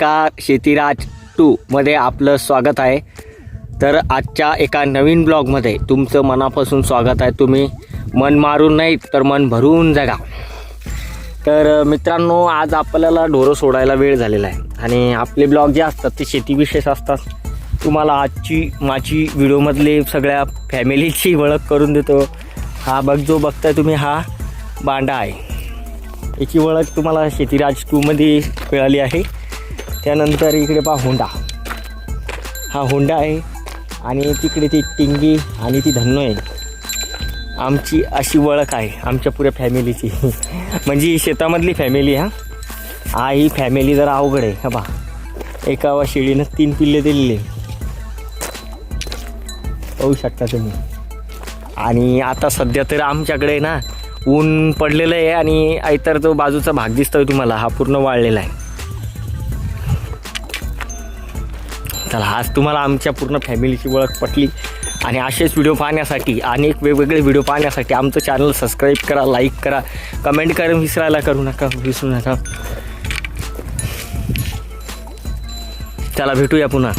नमस्कार शेतीराज टूमध्ये आपलं स्वागत आहे. तर आजच्या एका नवीन ब्लॉगमध्ये तुमचं मनापासून स्वागत आहे. तुम्ही मन मारून नाही तर मन भरून जगा. तर मित्रांनो आज आपल्याला ढोरं सोडायला वेळ झालेला आहे. आणि आपले ब्लॉग जे असतात ते शेतीविशेष असतात. तुम्हाला आजची माझी व्हिडिओमधले सगळ्या फॅमिलीची ओळख करून देतो. हा बघ जो बघताय तुम्ही हा बांडा आहे. याची ओळख तुम्हाला शेतीराज टूमध्ये मिळाली आहे. त्यानंतर इकडे पहा होंडा. हा होंडा आहे आणि तिकडे ती टिंगी आणि ती धन्नो आहे. आमची अशी ओळख आहे आमच्या पुऱ्या फॅमिलीची. म्हणजे शेतामधली फॅमिली हा. हा ही फॅमिली जरा अवघड आहे हा बा एका शेळीनं तीन पिल्ले दिलेले पाहू शकता तुम्ही. आणि आता सध्या तर आमच्याकडे ना ऊन पडलेलं आहे आणि आयतर तो बाजूचा भाग दिसतोय तुम्हाला हा पूर्ण वाळलेला आहे. चला आज तुम्हाला आमच्या पूर्ण फॅमिलीची ओळख पटली. आणि असेच व्हिडिओ पाहण्यासाठी अनेक वेगवेगळे व्हिडिओ पाहण्यासाठी आमचं चॅनल सबस्क्राईब करा लाईक करा कमेंट करा विसरायला करू नका विसरू नका. चला भेटूया पुन्हा.